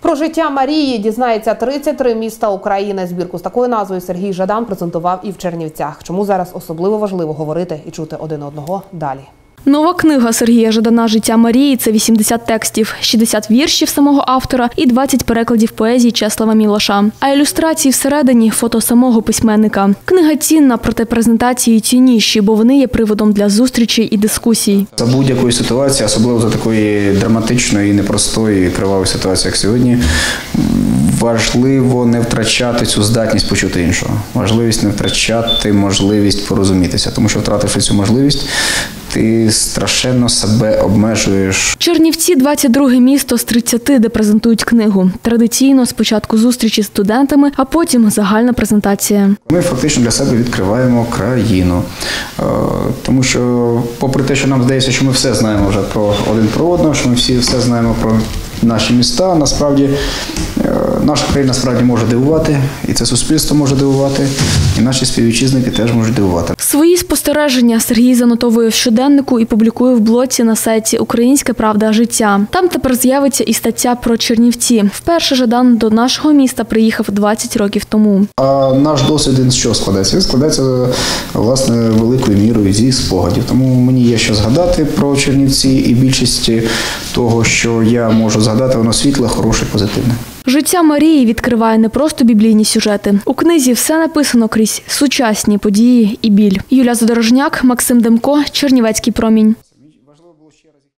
Про життя Марії дізнається 33 міста України. Збірку з такою назвою Сергій Жадан презентував і в Чернівцях. Чому зараз особливо важливо говорити і чути один одного далі. Нова книга Сергія Жадана Життя Марії це 80 текстів, 60 віршів самого автора і 20 перекладів поезії Чеслава Мілоша. А ілюстрації всередині фото самого письменника. Книга цінна, проте презентації цінніші, бо вони є приводом для зустрічей і дискусій. За будь-якої ситуації, особливо за такої драматичної, непростої, кривавої ситуації, як сьогодні, важливо не втрачати цю здатність почути іншого. Важливість не втрачати можливість порозумітися, тому що втративши цю можливість, ти страшенно себе обмежуєш Чернівці 22 місто з 30, де презентують книгу. Традиційно спочатку зустрічі з студентами, а потім загальна презентація. Ми фактично для себе відкриваємо країну. Е, Тому що, попри те, що нам здається, що ми все знаємо вже про один про одного, що ми всі все знаємо про наші міста, насправді е, наша країна справді може дивувати, і це суспільство може дивувати, і наші співвітчизники теж можуть дивувати. Свої спостереження Сергій занотовує в щоденнику і публікує в блоці на сайті Українська Правда життя. Там тепер з'явиться і стаття про Чернівці. Вперше Жадан до нашого міста приїхав 20 років тому. А наш досвід він з чого складається? Він складається власне великою мірою зі спогадів. Тому мені є що згадати про Чернівці, і більшість того, що я можу згадати, воно світле, хороше, позитивне. Життя Марії відкриває не просто біблійні сюжети. У книзі все написано крізь сучасні події і біль. Юля Задорожняк, Максим Демко, Чернівецький промінь.